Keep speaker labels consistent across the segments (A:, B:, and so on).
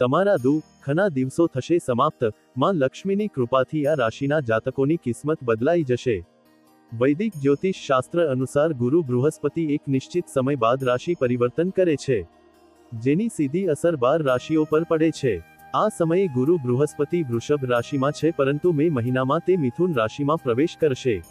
A: તમારા દુઃખના દિવસો થશે સમાપ્ત. માં લક્ષ્મીની કૃપાથી આ રાશિના જાતકોની કિસ્મત બદલાઈ જશે. વૈદિક જ્યોતિષ શાસ્ત્ર અનુસાર ગુરુ બૃહસ્પતિ એક નિશ્ચિત સમય બાદ રાશિ પરિવર્તન કરે છે. જેની સીધી અસર બાર રાશિઓ પર પડે છે. આ સમયે ગુરુ બૃહસ્પતિ વૃષભ રાશિમાં છે પરંતુ મે મહિનામાં તે મિથુન રાશિમાં પ્રવેશ કરશે.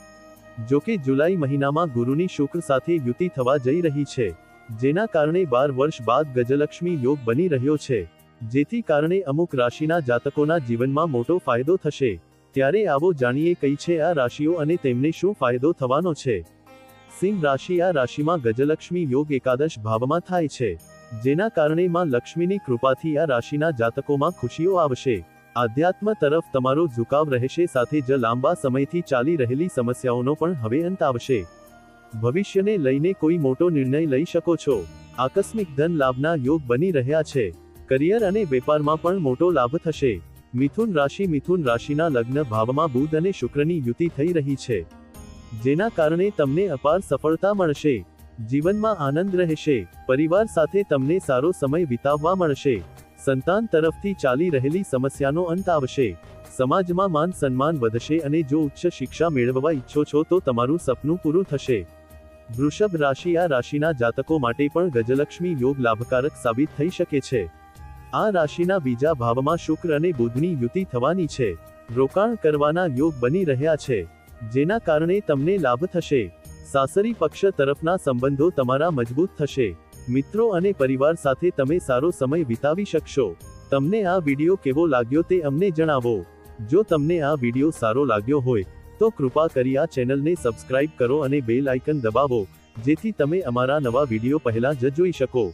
A: જો કે જુલાઈ મહિનામાં ગુરુની શુક્ર સાથે યુતિ થવા જઈ રહી છે. જેના કારણે બાર વર્ષ બાદ ગજલક્ષ્મી યોગ બની રહ્યો છે. જેથી કારણે અમુક રાશિના જાતકોના જીવનમાં મોટો ફાયદો થશે. ત્યારે આવો જાણીએ કઈ છે આ રાશિઓ અને તેમને શું ફાયદો થવાનો છે. સિંહ રાશિ આ રાશિમાં ગજલક્ષ્મી યોગ એકાદશ ભાવમાં થાય છે. જેના કારણે માં લક્ષ્મીની કૃપાથી આ રાશિના જાતકોમાં ખુશીઓ આવશે. આધ્યાત્મ તરફ તમારો ઝુકાવ રહેશે, સાથે જ લાંબા સમયથી ચાલી રહેલી સમસ્યાઓનો પણ હવે અંત આવશે. ભવિષ્યને લઈને કોઈ મોટો નિર્ણય લઈ શકો છો. આકસ્મિક ધન લાભના યોગ બની રહ્યા છે. કરિયર અને વેપારમાં પણ મોટો લાભ થશે. મિથુન રાશિ મિથુન રાશિના લગ્ન ભાવમાં બુધ અને શુક્રની યુતિ થઈ રહી છે. જેના કારણે તમને અપાર સફળતા મળશે. જીવનમાં આનંદ રહેશે. પરિવાર સાથે તમને સારો સમય વિતાવવા મળશે. સંતાન તરફથી ચાલી રહેલી સમસ્યાનો અંત આવશે. સમાજમાં માન સન્માન વધશે અને જો ઉચ્ચ શિક્ષા મેળવવા ઈચ્છો છો તો તમારું સપનું પૂરું થશે. વૃષભ રાશિ આ રાશિના જાતકો માટે પણ ગજલક્ષ્મી યોગ લાભકારક સાબિત થઈ શકે છે. આ રાશિના બીજા ભાવમાં શુક્ર અને બુધની યુતિ થવાની છે. રોકાણ કરવાના યોગ બની રહ્યા છે. જેના કારણે તમને લાભ થશે. સાસરી પક્ષ તરફના સંબંધો તમારા મજબૂત થશે. મિત્રો અને પરિવાર સાથે તમે સારો સમય વિતાવી શકશો. તમને આ વિડિયો કેવો લાગ્યો તે અમને જણાવો. જો તમને આ વિડિયો સારો લાગ્યો હોય, તો કૃપા કરી આ ચેનલને સબસ્ક્રાઇબ કરો અને બેલ આઇકન દબાવો. જેથી તમે અમારા નવા વિડિયો પહેલા જ જોઈ શકો.